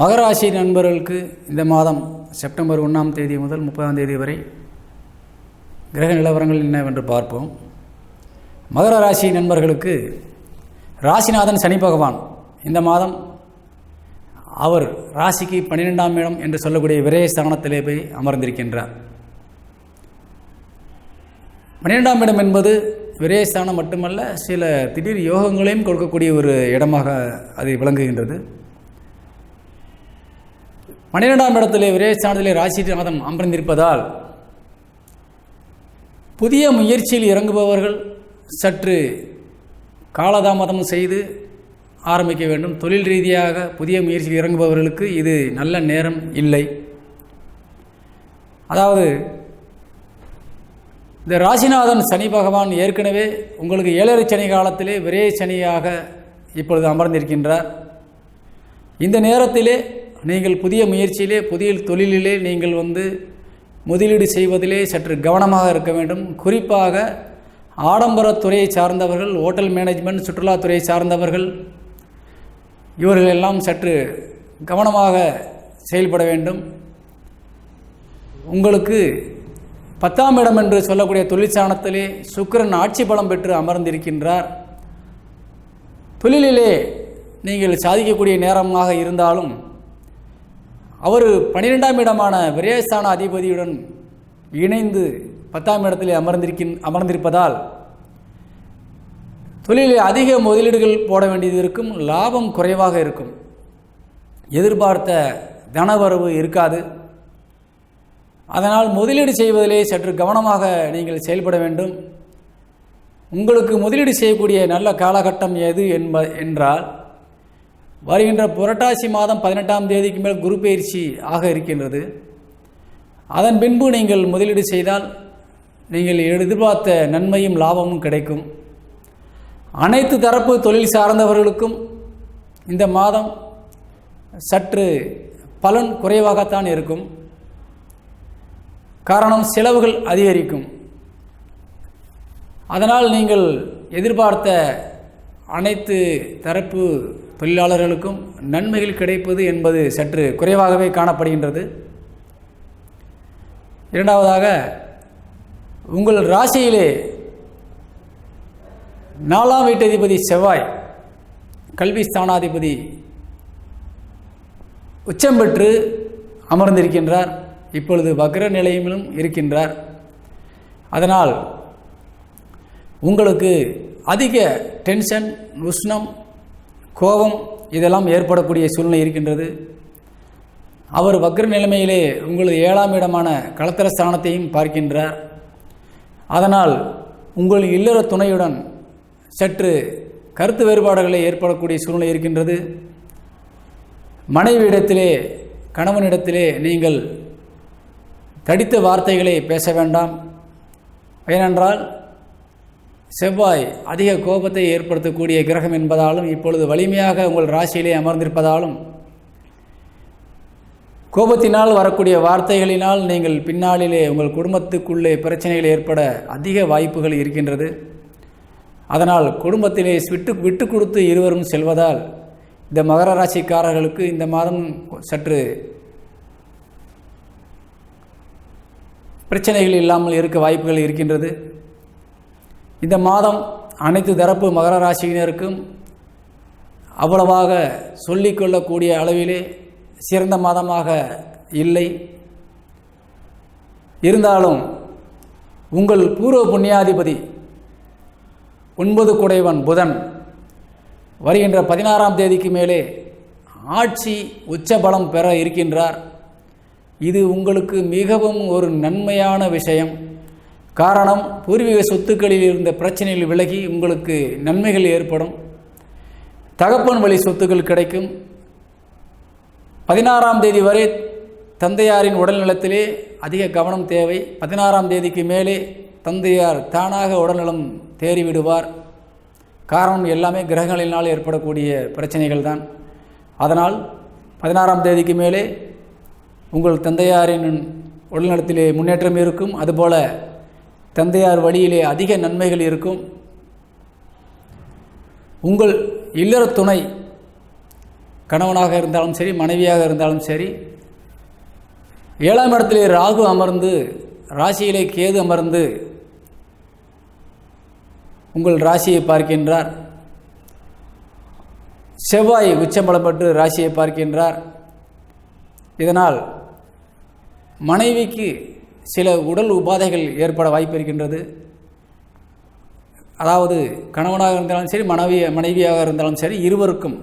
மகராசி நண்பர்களுக்கு இந்த மாதம் செப்டம்பர் ஒன்றாம் தேதி முதல் முப்பதாம் தேதி வரை கிரக நிலவரங்கள் என்னவென்று பார்ப்போம். மகர ராசி நண்பர்களுக்கு ராசிநாதன் சனி பகவான் இந்த மாதம் அவர் ராசிக்கு பன்னிரெண்டாம் இடம் என்று சொல்லக்கூடிய விரயஸ்தானத்திலே போய் அமர்ந்திருக்கின்றார். பன்னிரெண்டாம் இடம் என்பது விரயஸ்தானம் மட்டுமல்ல சில திடீர் யோகங்களையும் கொடுக்கக்கூடிய ஒரு இடமாக அது விளங்குகின்றது. பன்னிரெண்டாம் இடத்திலே விரயஸ்தானத்திலே ராசிநாதம் அமர்ந்திருப்பதால் புதிய முயற்சியில் இறங்குபவர்கள் சற்று காலதாமதம் செய்து ஆரம்பிக்க வேண்டும். தொழில் ரீதியாக புதிய முயற்சியில் இறங்குபவர்களுக்கு இது நல்ல நேரம் இல்லை. அதாவது இந்த ராசிநாதன் சனி பகவான் ஏற்கனவே உங்களுக்கு ஏழரை சனி காலத்திலே விரே சனியாக இப்பொழுது அமர்ந்திருக்கின்றார். இந்த நேரத்திலே நீங்கள் புதிய முயற்சியிலே புதிய தொழிலிலே நீங்கள் வந்து முதலீடு செய்வதிலே சற்று கவனமாக இருக்க வேண்டும். குறிப்பாக ஆடம்பரத்துறையை சார்ந்தவர்கள் ஹோட்டல் மேனேஜ்மெண்ட் சுற்றுலாத்துறையை சார்ந்தவர்கள் இவர்கள் எல்லாம் சற்று கவனமாக செயல்பட வேண்டும். உங்களுக்கு பத்தாம் இடம் என்று சொல்லக்கூடிய தொழிற்சாணத்திலே சுக்கிரன் ஆட்சி பலம் பெற்று அமர்ந்திருக்கின்றார். தொழிலிலே நீங்கள் சாதிக்கக்கூடிய நேரமாக இருந்தாலும் அவர் பன்னிரெண்டாம் இடமான விரயஸ்தான அதிபதியுடன் இணைந்து பத்தாம் இடத்திலே அமர்ந்திருக்கின் அமர்ந்திருப்பதால் தொழிலில் அதிக முதலீடுகள் போட வேண்டியது இருக்கும் லாபம் குறைவாக இருக்கும். எதிர்பார்த்த தனவரவு இருக்காது. அதனால் முதலீடு செய்வதிலே சற்று கவனமாக நீங்கள் செயல்பட வேண்டும். உங்களுக்கு முதலீடு செய்யக்கூடிய நல்ல காலகட்டம் எது என்ப என்றால் வருகின்ற புரட்டாசி மாதம் பதினெட்டாம் தேதிக்கு மேல் குரு பயிற்சி ஆக இருக்கின்றது. அதன் பின்பு நீங்கள் முதலீடு செய்தால் நீங்கள் எதிர்பார்த்த நன்மையும் லாபமும் கிடைக்கும். அனைத்து தரப்பு தொழில் சார்ந்தவர்களுக்கும் இந்த மாதம் சற்று பலன் குறைவாகத்தான் இருக்கும். காரணம் செலவுகள் அதிகரிக்கும். அதனால் நீங்கள் எதிர்பார்த்த அனைத்து தரப்பு தொழிலாளர்களுக்கும் நன்மைகள் கிடைப்பது என்பது சற்று குறைவாகவே காணப்படுகின்றது. இரண்டாவதாக உங்கள் ராசியிலே நாலாம் வீட்டதிபதி செவ்வாய் கல்வி ஸ்தானாதிபதி உச்சம் பெற்று அமர்ந்திருக்கின்றார். இப்பொழுது வக்ர நிலையிலும் இருக்கின்றார். அதனால் உங்களுக்கு அதிக டென்ஷன் உஷ்ணம் கோபம் இதெல்லாம் ஏற்படக்கூடிய சூழ்நிலை இருக்கின்றது. அவர் வக்ர நிலைமையிலே உங்களது ஏழாம் இடமான களத்திர ஸ்தானத்தையும் பார்க்கின்றார். அதனால் உங்கள் இல்லற துணையுடன் சற்று கருத்து வேறுபாடுகளை ஏற்படக்கூடிய சூழ்நிலை இருக்கின்றது. மனைவியிடத்திலே கணவனிடத்திலே நீங்கள் தடித்த வார்த்தைகளை பேச வேண்டாம். ஏனென்றால் செவ்வாய் அதிக கோபத்தை ஏற்படுத்தக்கூடிய கிரகம் என்பதாலும் இப்பொழுது வலிமையாக உங்கள் ராசியிலே அமர்ந்திருப்பதாலும் கோபத்தினால் வரக்கூடிய வார்த்தைகளினால் நீங்கள் பின்னாளிலே உங்கள் குடும்பத்துக்குள்ளே பிரச்சனைகள் ஏற்பட அதிக வாய்ப்புகள் இருக்கின்றது. அதனால் குடும்பத்திலே விட்டு விட்டு கொடுத்து இருவரும் செல்வதால் இந்த மகர ராசிக்காரர்களுக்கு இந்த மாதம் சற்று பிரச்சனைகள் இல்லாமல் இருக்க வாய்ப்புகள் இருக்கின்றது. இந்த மாதம் அனைத்து தரப்பு மகர ராசியினருக்கும் அவ்வளவாக சொல்லிக்கொள்ளக்கூடிய அளவிலே சிறந்த மாதமாக இல்லை. இருந்தாலும் உங்கள் பூர்வ புண்ணியாதிபதி ஒன்பது குடைவன் புதன் வருகின்ற பதினாறாம் தேதிக்கு மேலே ஆட்சி உச்சபலம் பெற இருக்கின்றார். இது உங்களுக்கு மிகவும் ஒரு நன்மையான விஷயம். காரணம் பூர்வீக சொத்துக்களில் இருந்த பிரச்சனைகள் விலகி உங்களுக்கு நன்மைகள் ஏற்படும். தகப்பன் வழி சொத்துக்கள் கிடைக்கும். பதினாறாம் தேதி வரை தந்தையாரின் உடல்நலத்திலே அதிக கவனம் தேவை. பதினாறாம் தேதிக்கு மேலே தந்தையார் தானாக உடல்நலம் தேறிவிடுவார். காரணம் எல்லாமே கிரகங்களினால் ஏற்படக்கூடிய பிரச்சனைகள் தான். அதனால் பதினாறாம் தேதிக்கு மேலே உங்கள் தந்தையாரின் உடல்நலத்திலே முன்னேற்றம் இருக்கும். அதுபோல தந்தையார் வழியிலே அதிக நன்மைகள் இருக்கும். உங்கள் இல்லற துணை கணவனாக இருந்தாலும் சரி மனைவியாக இருந்தாலும் சரி ஏழாம் இடத்திலே ராகு அமர்ந்து ராசியிலே கேது அமர்ந்து உங்கள் ராசியை பார்க்கின்றார். செவ்வாய் உச்சம்பலப்பட்டு ராசியை பார்க்கின்றார். இதனால் மனைவிக்கு சில உடல் உபாதைகள் ஏற்பட வாய்ப்பு இருக்கின்றது. அதாவது கணவனாக இருந்தாலும் சரி மனைவி மனைவியாக இருந்தாலும் சரி இருவருக்கும்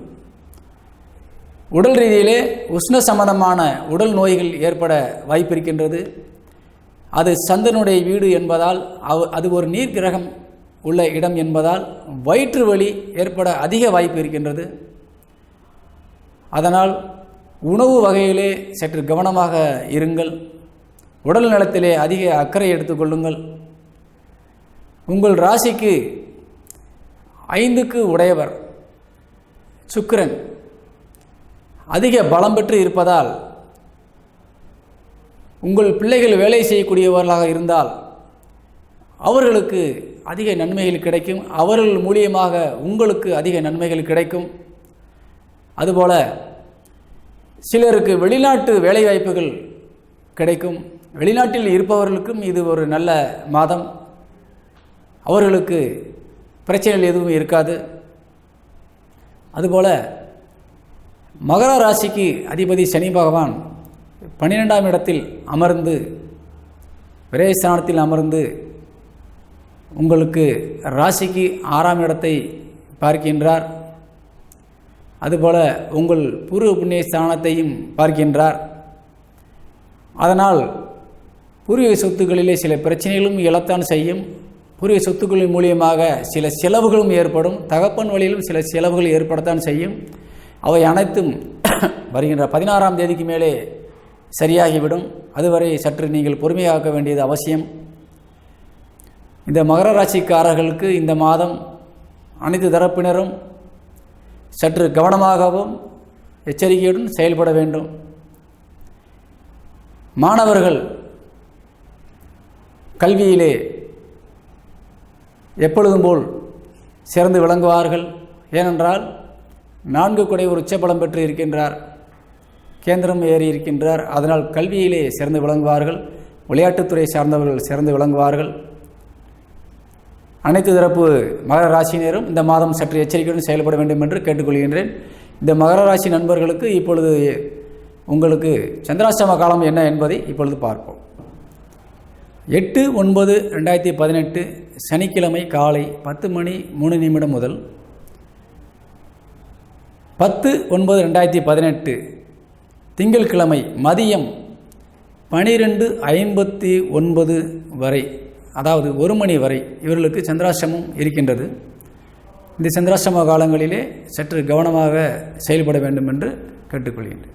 உடல் ரீதியிலே உஷ்ண சம்பந்தமான உடல் நோய்கள் ஏற்பட வாய்ப்பு இருக்கின்றது. அது சந்தனுடைய வீடு என்பதால் அவ் அது ஒரு நீர் கிரகம் உள்ள இடம் என்பதால் வயிற்று வலி ஏற்பட அதிக வாய்ப்பு இருக்கின்றது. அதனால் உணவு வகையிலே சற்று கவனமாக இருங்கள். உடல் நலத்திலே அதிக அக்கறை எடுத்துக்கொள்ளுங்கள் உங்கள் ராசிக்கு ஐந்துக்கு உடையவர் சுக்கிரன். அதிக பலம் பெற்று இருப்பதால் உங்கள் பிள்ளைகள் வேலை செய்யக்கூடியவர்களாக இருந்தால் அவர்களுக்கு அதிக நன்மைகள் கிடைக்கும். அவர்கள் மூலியமாக உங்களுக்கு அதிக நன்மைகள் கிடைக்கும். அதுபோல சிலருக்கு வெளிநாட்டு வேலைவாய்ப்புகள் கிடைக்கும். வெளிநாட்டில் இருப்பவர்களுக்கும் இது ஒரு நல்ல மாதம். அவர்களுக்கு பிரச்சனைகள் எதுவும் இருக்காது. அதுபோல் மகர ராசிக்கு அதிபதி சனி பகவான் பன்னிரெண்டாம் இடத்தில் அமர்ந்து விரயஸ்தானத்தில் அமர்ந்து உங்களுக்கு ராசிக்கு ஆறாம் இடத்தை பார்க்கின்றார். அதுபோல் உங்கள் பூர்வ புண்ணிய ஸ்தானத்தையும் பார்க்கின்றார். அதனால் பூர்வீக சொத்துக்களிலே சில பிரச்சனைகளும் எழத்தான் செய்யும். பூர்வீக சொத்துக்களின் மூலியமாக சில செலவுகளும் ஏற்படும். தகப்பன் வழியிலும் சில செலவுகள் ஏற்படத்தான் செய்யும். அவை அனைத்தும் வருகின்ற பதினாறாம் தேதிக்கு மேலே சரியாகிவிடும். அதுவரை சற்று நீங்கள் பொறுமையாக்க வேண்டியது அவசியம். இந்த மகர ராசிக்காரர்களுக்கு இந்த மாதம் அனைத்து தரப்பினரும் சற்று கவனமாகவும் எச்சரிக்கையுடன் செயல்பட வேண்டும். மாணவர்கள் கல்வியிலே எப்பொழுதும் போல் சிறந்து விளங்குவார்கள். ஏனென்றால் நான்கு குடை ஒரு உச்சபலம் பெற்று இருக்கின்றார். கேந்திரம் ஏறி இருக்கின்றார். அதனால் கல்வியிலே சிறந்து விளங்குவார்கள். விளையாட்டுத்துறை சார்ந்தவர்கள் சிறந்து விளங்குவார்கள். அனைத்து தரப்பு மகர ராசியினரும் இந்த மாதம் சற்று எச்சரிக்கையுடன் செயல்பட வேண்டும் என்று கேட்டுக்கொள்கின்றேன். இந்த மகர ராசி நண்பர்களுக்கு இப்பொழுது உங்களுக்கு சந்திராஷ்டம காலம் என்ன என்பதை இப்பொழுது பார்ப்போம். எட்டு ஒன்பது ரெண்டாயிரத்தி பதினெட்டு சனிக்கிழமை காலை பத்து மணி மூணு நிமிடம் முதல் பத்து ஒன்பது ரெண்டாயிரத்தி பதினெட்டு திங்கட்கிழமை மதியம் பனிரெண்டு ஐம்பத்தி ஒன்பது வரை அதாவது ஒரு மணி வரை இவர்களுக்கு சந்திராசிரமம் இருக்கின்றது. இந்த சந்திராசிரம காலங்களிலே சற்று கவனமாக செயல்பட வேண்டும் என்று கேட்டுக்கொள்கின்றேன்.